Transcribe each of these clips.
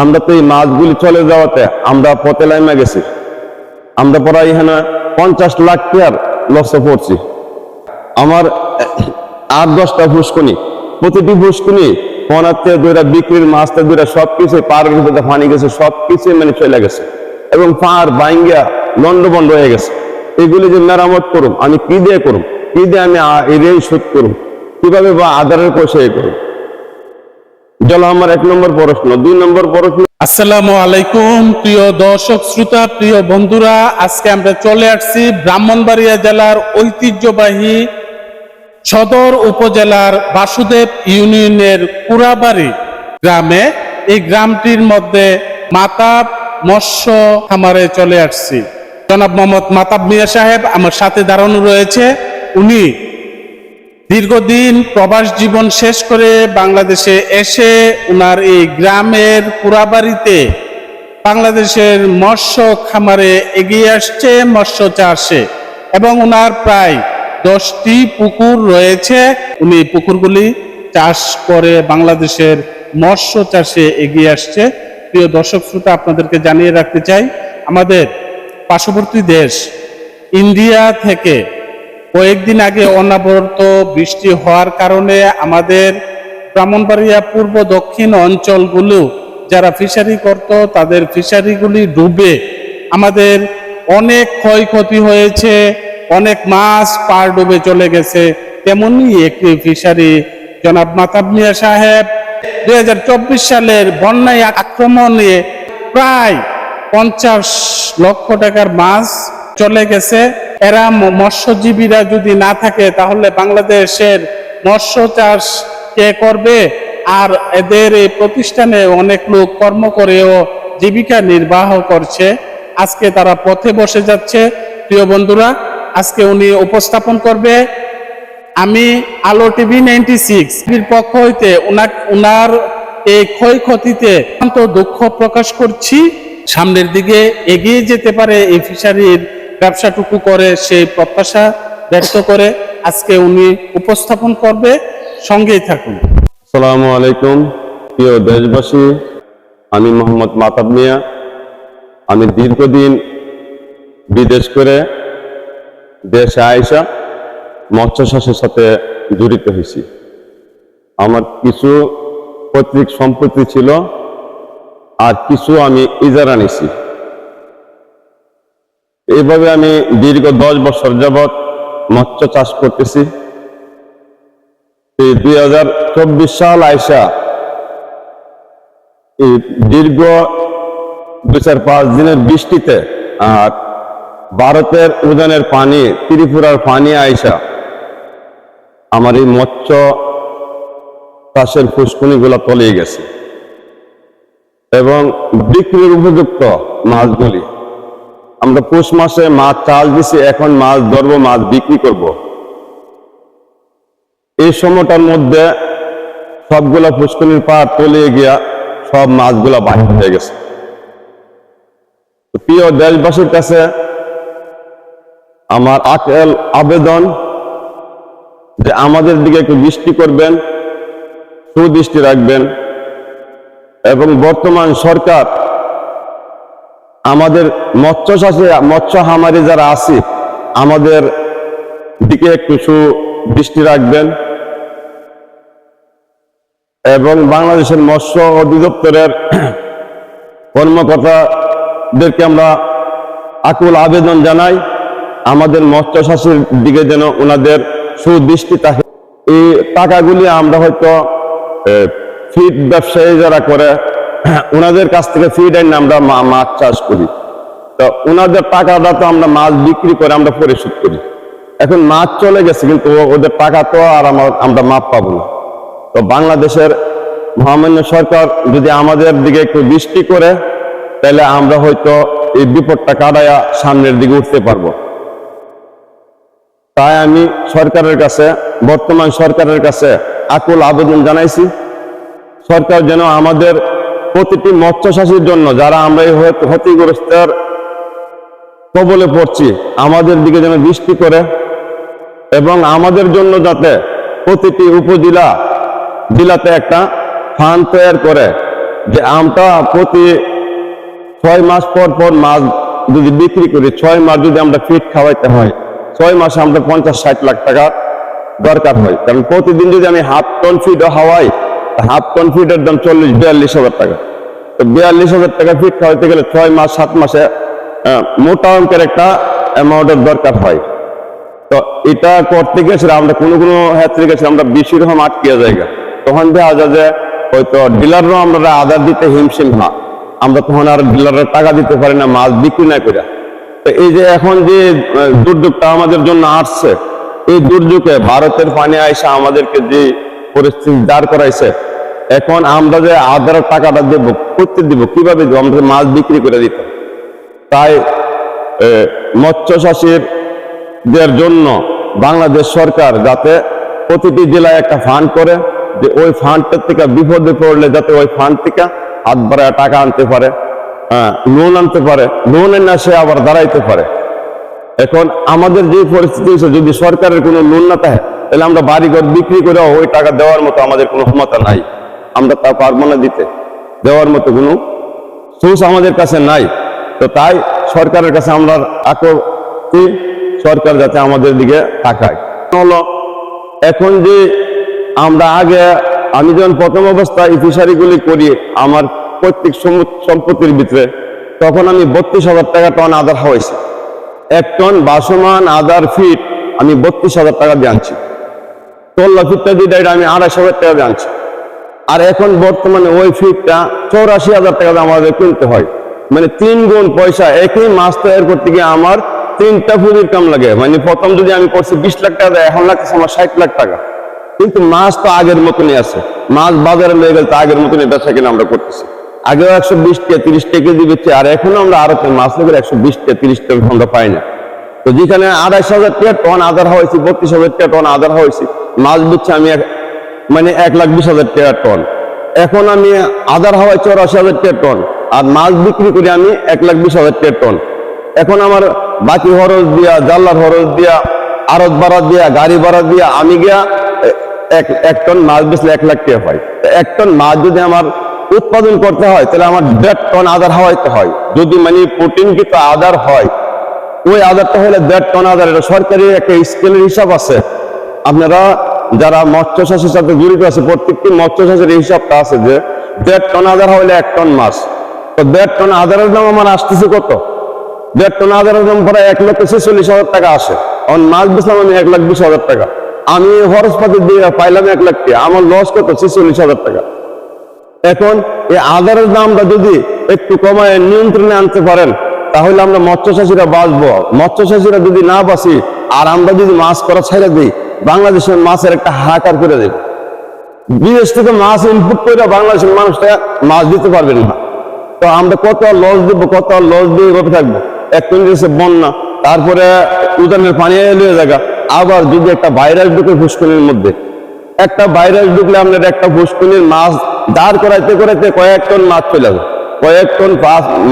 আমরা তো এই মাছগুলি চলে যাওয়াতে আমরা পথে লাইমে গেছি। আমরা প্রায় এখানে পঞ্চাশ লাখ টাকার লসে পড়ছি। আমার আট দশটা ফুসকুনি প্রতিটি ফুসকুনি পনাতে দুইটা বিক্রির মাছতে দুইটা সব কিছু পাড়ের ভিতরে পানি গেছে সব কিছু মানে চলে গেছে। এবং পাড় বাইঙ্গা লন্ড বন্ড হয়ে গেছে। এগুলি যে মেরামত করুম, আমি কি দিয়ে করুম? কি দিয়ে আমি এরিয়াই শোধ করুম? কীভাবে বা আধারের পয়সা করুম? এক নম্বর দুই নম্বর আলাইকুম, প্রিয় শ্রোতা, প্রিয় বন্ধুরা, আজকে আমরা চলে আসছি ব্রাহ্মণবাড়িয়া জেলার ঐতিহ্যবাহী সদর উপজেলার বাসুদেব ইউনিয়নের কুড়াবাড়ি গ্রামে। এই গ্রামটির মধ্যে মাতাব মৎস্য খামারে চলে আসছি। জনাব মোহাম্মদ মাতাব মিয়া সাহেব আমার সাথে দাঁড়ানো রয়েছে। উনি দীর্ঘদিন প্রবাস জীবন শেষ করে বাংলাদেশে এসে উনার এই গ্রামের পুরাবাড়িতে বাংলাদেশের মৎস্য খামারে এগিয়ে আসছে, মৎস্য চাষে। এবং উনার প্রায় দশটি পুকুর রয়েছে। উনি পুকুরগুলি চাষ করে বাংলাদেশের মৎস্য চাষে এগিয়ে আসছে। প্রিয় দর্শক শ্রোতা, আপনাদেরকে জানিয়ে রাখতে চাই, আমাদের পার্শ্ববর্তী দেশ, ইন্ডিয়া থেকে কয়েকদিন আগে অনাবরত বৃষ্টি হওয়ার কারণে আমাদের ব্রাহ্মণবাড়িয়া পূর্ব দক্ষিণ অঞ্চলগুলো যারা ফিশারি করত, তাদের ফিশারিগুলি ডুবে। আমাদের অনেক ক্ষয়ক্ষতি হয়েছে, অনেক মাছ পার ডুবে চলে গেছে। তেমনি একটি ফিশারি জনাব মাতাব মিয়া সাহেব দু হাজার চব্বিশ সালের বন্যায় আক্রমণে প্রায় পঞ্চাশ লক্ষ টাকার মাছ চলে গেছে। এরা মৎস্যজীবীরা যদি না থাকে, তাহলে বাংলাদেশের মৎস্য চাষ কে করবে আর এদের এই প্রতিষ্ঠানে অনেক লোক কর্ম করেও জীবিকা নির্বাহ করছে। আজকে তারা পথে বসে যাচ্ছে। প্রিয় বন্ধুরা, আজকে উনি উপস্থাপন করবে আমি আলো টিভি নাইনটি সিক্স। পক্ষ হইতে উনার এই ক্ষয়ক্ষতিতে দুঃখ প্রকাশ করছি। সামনের দিকে এগিয়ে যেতে পারে এই ফিশারির ব্যবসাটুকু করে সেই প্রত্যাশা ব্যক্ত করে আজকে উনি উপস্থাপন করবে। সঙ্গেই থাকুন। আসসালামু আলাইকুম, প্রিয় দেশবাসী, আমি মোহাম্মদ মাতাব মিয়া। আমি দীর্ঘদিন বিদেশ করে দেশে আয়সা মৎস্য চাষের সাথে জড়িত হয়েছি। আমার কিছু পৈতৃক সম্পত্তি ছিল আর কিছু আমি ইজারা নিছি এইভাবে আমি দীর্ঘ দশ বছর যাবৎ মৎস্য চাষ করতেছি। দুই হাজার চব্বিশ সাল এই দীর্ঘ দু চার পাঁচ দিনের বৃষ্টিতে আর ভারতের উদানের পানি, ত্রিপুরার পানি আইসা আমার এই মৎস্য চাষের ফুসকুনিগুলো তলিয়ে গেছে। এবং বিক্রির উপযুক্ত মাছগুলি আমরা পৌষ মাসে মাছ চাষ দিছি, এখন মাছ, ধরবো মাছ, বিক্রি করব। এই সময়টার মধ্যে সবগুলা পুষ্করিণীর পার তলিয়ে গিয়া সব মাছগুলা বাহির হয়ে গেছে। প্রিয় দেশবাসীর কাছে আমার আকেল আবেদন যে আমাদের দিকে একটু দৃষ্টি করবেন, সুদৃষ্টি রাখবেন এবং বর্তমান সরকার আমাদের মৎস্য চাষে মৎস্য হামারি যারা আছে, আমাদের দিকে একটু সুদৃষ্টি রাখবেন। এবং বাংলাদেশের মৎস্য অধিদপ্তরের কর্মকর্তাদেরকে আমরা আকুল আবেদন জানাই, আমাদের মৎস্য চাষের দিকে যেন ওনাদের সুদৃষ্টি থাকে। এই টাকাগুলি আমরা হয়তো ফিড ব্যবসায়ী যারা করে ওনাদের কাছ থেকে ফিড আইন আমরা মাছ চাষ করি। তো ওনাদের টাকাটা তো আমরা মাছ বিক্রি করে আমরা পরিশোধ করি। এখন মাছ চলে গেছে, কিন্তু ওদের টাকা তো আর আমার- আমরা মাপ পাবো না। তো বাংলাদেশের মহামান্য সরকার যদি আমাদের দিকে একটু দৃষ্টি করে, তাহলে আমরা হয়তো এই বিপদটা কাটায়া সামনের দিকে উঠতে পারব। তাই আমি সরকারের কাছে, বর্তমান সরকারের কাছে আকুল আবেদন জানাইছি। সরকার যেন আমাদের প্রতিটি মৎস্য জন্য যারা আমরা এই ক্ষতিগ্রস্তের কবলে পড়ছি, আমাদের দিকে যেন দৃষ্টি করে এবং আমাদের জন্য যাতে প্রতিটি উপজেলা জেলাতে একটা ফান্ড তৈরি করে যে আমরা প্রতি ছয় মাস পর পর মাছ যদি বিক্রি করি, ছয় মাস যদি আমরা ফিট খাওয়াইতে হয়, ছয় মাসে আমরা পঞ্চাশ ষাট লাখ টাকা দরকার হয়। কারণ প্রতিদিন যদি আমি হাফ টন ফিট হাওয়াই হাফ টন ফিটের দাম চল্লিশ, বিয়াল্লিশ হাজার টাকা। তো বিয়াল্লিশ হাজার টাকা ফিট খাওয়াইতে গেলে ছয় মাস, সাত মাসে মোটা অঙ্কের একটা অ্যামাউন্টের দরকার হয়। তো এটা করতে গেছে আমরা কোনো কোনো ক্ষেত্রে গেছে আমরা বেশি রকম আটকিয়ে জায়গা। তখন দেখা যায় যে হয়তো ডিলাররাও আমরা আদার দিতে হিমশিম না। আমরা তখন আর ডিলারের টাকা দিতে পারি না মাছ বিক্রি না করে তো এই যে এখন যে দুর্যোগটা আমাদের জন্য আসছে, এই দুর্যোগে ভারতের পানি আইসা আমাদেরকে যে পরিস্থিতি দাঁড় করাইছে এখন আমরা যে আদার টাকাটা দেবো করতে দিব, কীভাবে দেবো? আমাদের মাছ বিক্রি করে দিতে তাই মৎস্য চাষীর দের জন্য বাংলাদেশ সরকার যাতে প্রতিটি জেলায় একটা ফান্ড করে, যে ওই ফান্ডটার থেকে বিপদে পড়লে যাতে ওই ফান্ড থেকে হাত বাড়ায় টাকা আনতে পারে লোন আনতে পারে লোনের না সে আবার দাঁড়াইতে পারে। এখন আমাদের যে পরিস্থিতি হয়েছে, যদি সরকারের কোনো লোন না থাকে, তাহলে আমরা বাড়িঘর বিক্রি করে ওই টাকা দেওয়ার মতো আমাদের কোনো ক্ষমতা নাই। আমরা তা পারব না দিতে। দেওয়ার মতো কোনো সোর্স আমাদের কাছে নাই। তো তাই সরকারের কাছে আমরা আকতি সরকার যাতে আমাদের দিকে তাকায়। হলো, এখন যে আমরা আগে আমি যখন প্রথম অবস্থায় ফিশারিগুলি করি আমার প্রত্যেক সম- সম্পত্তির ভিতরে, তখন আমি বত্রিশ হাজার টাকা টন আদার হয়েছে এক টন বাসমান আদার ফিট আমি বত্রিশ হাজার টাকা দিয়ে আনছি। তোল্লা ফিটটা এটা আমি আড়াইশ হাজার টাকা দিয়ে আনছি। আর এখন বর্তমানে ওই ফিটটা চৌরাশি হাজার টাকা আমাদের কিনতে হয়। মানে তিন গুণ পয়সা একই মাছ তৈরি করতে গিয়ে আমার তিনটা পুঁজির কাম লাগে। মানে প্রথম যদি আমি করছি বিশ লাখ টাকা দেয়, এখন লাগতেছে আমার ষাট লাখ টাকা। কিন্তু মাছ তো আগের মতনই আছে। মাছ বাজারে লেগে গেলে তো আগের মতনই বেচা কিনা আমরা করতেছি। আগেও একশো বিশ টাকা তিরিশ টাকা দিয়ে দিচ্ছে আর এখনও আমরা আরও মাছ লেগে একশো বিশ টাকা তিরিশ টাকা আমরা পাই না। তো যেখানে আড়াইশ হাজার টাকা টন আধার হয়েছে বত্রিশ হাজার টাকা টন আধার হয়েছে মাছ দিচ্ছে আমি মানে এক লাখ বিশ হাজার টাকা টন। এখন আমি আধার হাওয়ায় চৌরাশি হাজার টাকা টন, আর মাছ বিক্রি করি আমি এক লাখ বিশ হাজার টাকা টন। এখন আমার বাকি খরচ দিয়া জাল্লার খরচ দিয়া আরত ভাড়া দিয়া, গাড়ি ভাড়া দিয়া আমি গিয়া এক এক টন মাছ বেচলে এক লাখ টাকা তো এক টন মাছ যদি আমার উৎপাদন করতে হয়, তাহলে আমার দেড় টন আধার হওয়াইতে হয়। যদি মানে প্রোটিন কিন্তু আধার হয়, ওই আধারটা হলে দেড় টন আধার এটা সরকারি একটা স্কেলের হিসাব আছে। আপনারা যারা মৎস্য চাষের সাথে জড়িত আছে, প্রত্যেকটি মৎস্য এই হিসাবটা আছে যে দেড় টন আধার হইলে এক টন মাছ। তো দেড় টন আধারের দাম আমার আসতেছে কত? দেড় টন আধারের দাম প্রায় এক লক্ষ ছেচল্লিশ হাজার টাকা আসে। এখন মাছ বেচলাম আমি এক লাখ বিশ হাজার টাকা। আমি খরচপাতি দিয়ে পাইলাম এক লাখ টাকা আমার লস কত? ছেচল্লিশ হাজার টাকা। এখন এই আদারের দামটা যদি একটু কমায়, নিয়ন্ত্রণে আনতে পারেন, তাহলে আমরা মৎস্য চাষিরা বাঁচবো। মৎস্য চাষিরা যদি না বাঁচি, আর আমরা যদি মাছ করা ছেড়ে দিই বাংলাদেশের মাছের একটা হাহাকার করে দেবে। বিদেশ থেকে মাছ ইনপুট করে বাংলাদেশের মানুষটা মাছ দিতে পারবেন না। তো আমরা কত লস দিব, কত লস দিয়ে এভাবে থাকব? এক দেশে বন্যা, তারপরে উদানের পানি এলিয়ে জায়গা, আবার যদি একটা ভাইরাস ঢুকে ফুসকুনির মধ্যে। একটা ভাইরাস ঢুকলে আপনার একটা ফুসকুনির মাছ দাঁড় করাইতে করাইতে কয়েক টন মাছ চলে যাবে। কয়েক টন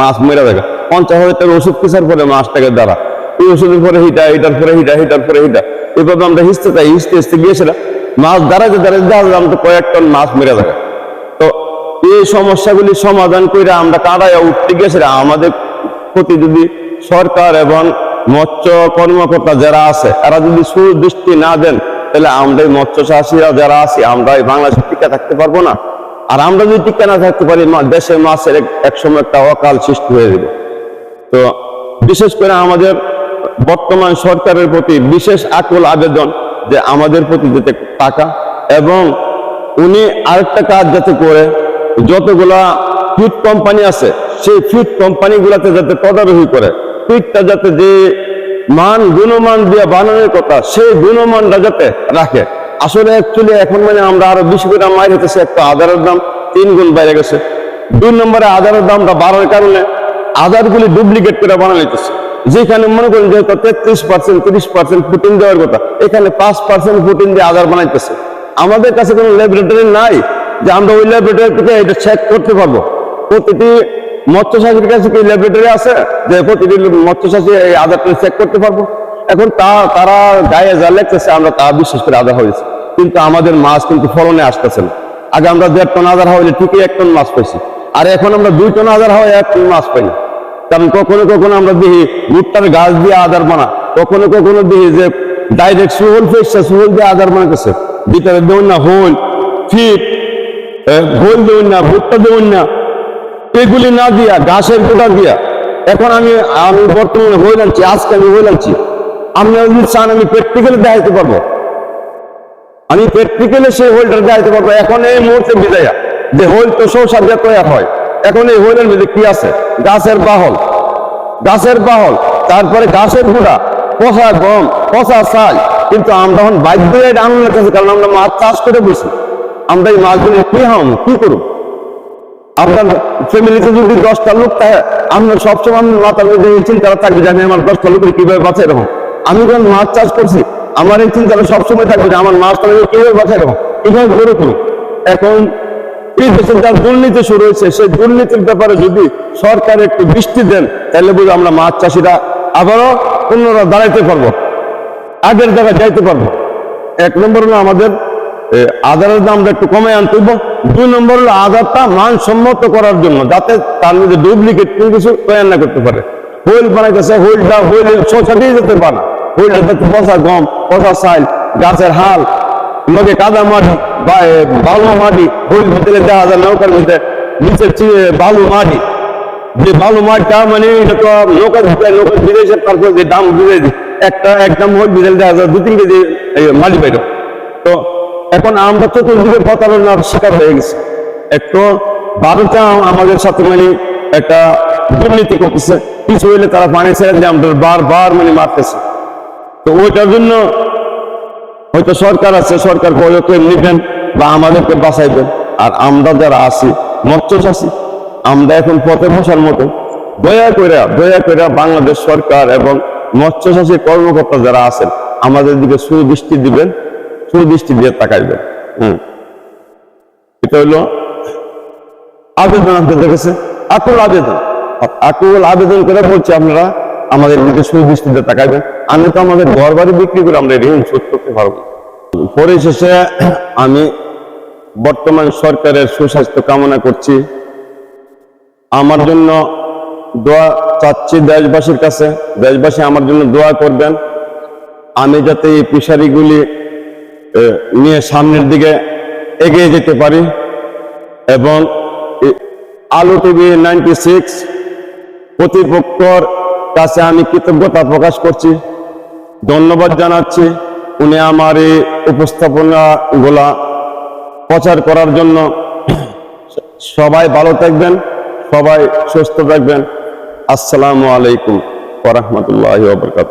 মাছ মেরে যাবে। পঞ্চাশ হাজার টাকা ওষুধ কিসার পরে মাছটাকে দ্বারা এই ওষুধের পরে হিটা হিটার পরে হিটা হিটার পরে হিটা। এভাবে আমরা হিসতে চাই হিসতে হিসতে গিয়েছিলাম মাছ দাঁড়াতে দাঁড়াতে যাবে আমরা কয়েক টন মাছ মেরে যাবে। তো এই সমস্যাগুলি সমাধান করে আমরা কারায় উঠতে গেছিলাম আমাদের প্রতি যদি সরকার এবং মৎস্য কর্মকর্তা যারা আছে, তারা যদি সুদৃষ্টি না দেন, তাহলে আমরা এই মৎস্য চাষিরা যারা আছি, আমরা এই বাংলাদেশে টিকা থাকতে পারব না। আর আমরা যদি টিকা না থাকতে পারি দেশের মাছের এক- একসময় একটা অকাল সৃষ্টি হয়ে যাবে। তো বিশেষ করে আমাদের বর্তমান সরকারের প্রতি বিশেষ আকুল আবেদন যে আমাদের প্রতি যাতে টাকা এবং উনি আরেকটা কাজ যাতে করে, যতগুলা ফিট কোম্পানি আছে, সেই ফিট কোম্পানিগুলোতে যাতে তদারকি করে ফিটটা যাতে যে মান গুণমান দিয়ে বানানোর কথা, সেই গুণমানটা যাতে রাখে। আসলে অ্যাকচুয়ালি এখন মানে আমরা আরও বিশ গ্রাম মাইর হতেছে একটা আধারের দাম তিন গুণ বাইরে গেছে। দুই নম্বরে আধারের দামটা বাড়ার কারণে আধারগুলি ডুপ্লিকেট করে বানানো হইতেছে। যেখানে মনে করেন যে তেত্রিশ পার্সেন্ট তিরিশ পার্সেন্ট ফুটিং দেওয়ার কথা, এখানে পাঁচ পার্সেন্ট ফুটিং দিয়ে আধার বানাইতেছে। আমাদের কাছে কোনো ল্যাবরেটরি নাই যে আমরা ওই ল্যাবরেটরি থেকে এটা চেক করতে পারব। প্রতিটি মৎস্য চাষির কাছে কি ল্যাবরেটরি আছে যে প্রতিটি মৎস্য চাষি এই আধারটা চেক করতে পারব? এখন তা, তারা গায়ে যা লেগতেছে আমরা তা বিশ্বাস করে আধার হয়েছে। কিন্তু আমাদের মাছ কিন্তু ফলনে আসতেছে না। আগে আমরা দেড় টন আধার হইলে ঠিকই এক টন মাছ পাইছি। আর এখন আমরা দুই টন আদার হয় এক টন মাছ পাই না। কারণ কখনো কখনো আমরা দেখি ভুট্টার গাছ দিয়ে আদার বানা। কখনো কখনো দেখি যে ডাইরেক্ট সুহল ফেসা সুহল দিয়ে আদার বানাইতেছে ভিতরে দেউন না, হোল, ফিট হোল দেউন না, ভুট্টা দেউন না। এগুলি না দিয়া গাছের গোটা দিয়া। এখন আমি আমি বর্তমানে হয়ে আনছি, আজকে আমি হয়ে আনছি। আপনি যদি চান আমি প্র্যাকটিক্যালি দেখাইতে পারব। আমি প্র্যাকটিক্যালি সেই হোলটা দেখাইতে পারব। এখন এই মুহূর্তে বিদায়া। যে হোল তো সৌসা দিয়ে হয়। এখন এই হোলের মধ্যে কি আছে? গাছের বাহল গাছের বাহল তারপরে গাছের গুঁড়া, পচা গম, পচা চাল। কিন্তু আমরা এখন বাধ্য এটা আনন্দের কাছে, কারণ আমরা মাছ চাষ করে বসি। আমরা এই মাছগুলো কি হাম কি করব? আপনার ফ্যামিলিতে যদি দশটা লোক থাকে, আপনার সবসময় আপনার মাথার মধ্যে এই চিন্তাটা থাকবে যে আমি আমার দশটা লোকের কীভাবে বাঁচাই রাখব আমি যখন মাছ চাষ করছি, আমার এই চিন্তাটা সবসময় থাকবে যে আমার মাছটা আমি কীভাবে বাঁচাই রাখব কীভাবে গড়ে তুলব এখন এই যার দুর্নীতি শুরু হয়েছে। সেই দুর্নীতির ব্যাপারে যদি সরকার একটু দৃষ্টি দেন তাহলে বুঝি আমরা মাছ চাষিরা আবারও পুনরায় দাঁড়াইতে পারব। আগের জায়গায় যাইতে পারব। এক নম্বর হলো আমাদের এ, আধারের দামটা একটু কমে আনতে হইব। দুই নম্বর হলো আধারটা মানসম্মত করার জন্য যাতে তার মধ্যে ডুপ্লিকেট কোনো কিছু তৈরি না করতে পারে। হোল বানাইতেছে হোল সোসা দিয়ে যেতে পারে যাতে পচা গম পচা চাল গাছের হাল লগে কাদা মাটি বালু মাটি হোল ভিতরে দেখা যায় নৌকার ভিতরে নিচের বালু মাটি। যে বালু মাঠটা মানে লোকের ভিতরে লোকের বিদেশের তারপর যে দাম বিদেশি একটা, একদম হোল বিদেশ দেখা যায় দু তিন কেজি মাটি বাইর তো এখন আমরা চতুর্দিকে প্রতারণার শিকার হয়ে গেছি। একটু আম- আমাদের সাথে মানে একটা দুর্নীতি করতেছে। কিছু হইলে তারা পানি ছেড়ে দিয়ে আমাদের বারবার মানে মারতেছে। তো ওইটার জন্য হয়তো সরকার আছে, সরকার নিবেন বা আমাদেরকে বাঁচাইবেন। আর আমরা যারা আছি, মৎস্য চাষি, আমরা এখন পথে ভাষার মতো। দয়া করে দয়া করে বাংলাদেশ সরকার এবং মৎস্য চাষী কর্মকর্তা যারা আছেন, আমাদের দিকে সুদৃষ্টি দিবেন, সুদৃষ্টি দিয়ে তাকাইবেন। হম। এটা হইল আবেদন আপনাদের কাছে। আকুল আবেদন। আকুল আবেদন করে বলছি আপনারা, আমাদের দিকে সুদৃষ্টিতে তাকাইবেন। আমি তো আমাদের ঘর বাড়ি বিক্রি করে আমরা ঋণ শোধ করতে পারব। পরিশেষে আমি বর্তমান সরকারের সুস্বাস্থ্য কামনা করছি। আমার জন্য দোয়া চাচ্ছি দেশবাসীর কাছে। দেশবাসী আমার জন্য দোয়া করবেন। আমি যাতে এই ফিশারিগুলি এ, নিয়ে সামনের দিকে এগিয়ে যেতে পারি এবং আলু টিভি নাইনটি সিক্স প্রতিপক্ষর কাছে আমি কৃতজ্ঞতা প্রকাশ করছি। ধন্যবাদ জানাচ্ছি। উনি আমার এই উপস্থাপনা গুলা প্রচার করার জন্য সবাই ভালো থাকবেন সবাই সুস্থ থাকবেন। আসসালামু আলাইকুম ওরহমতুল্লাহ বরকাত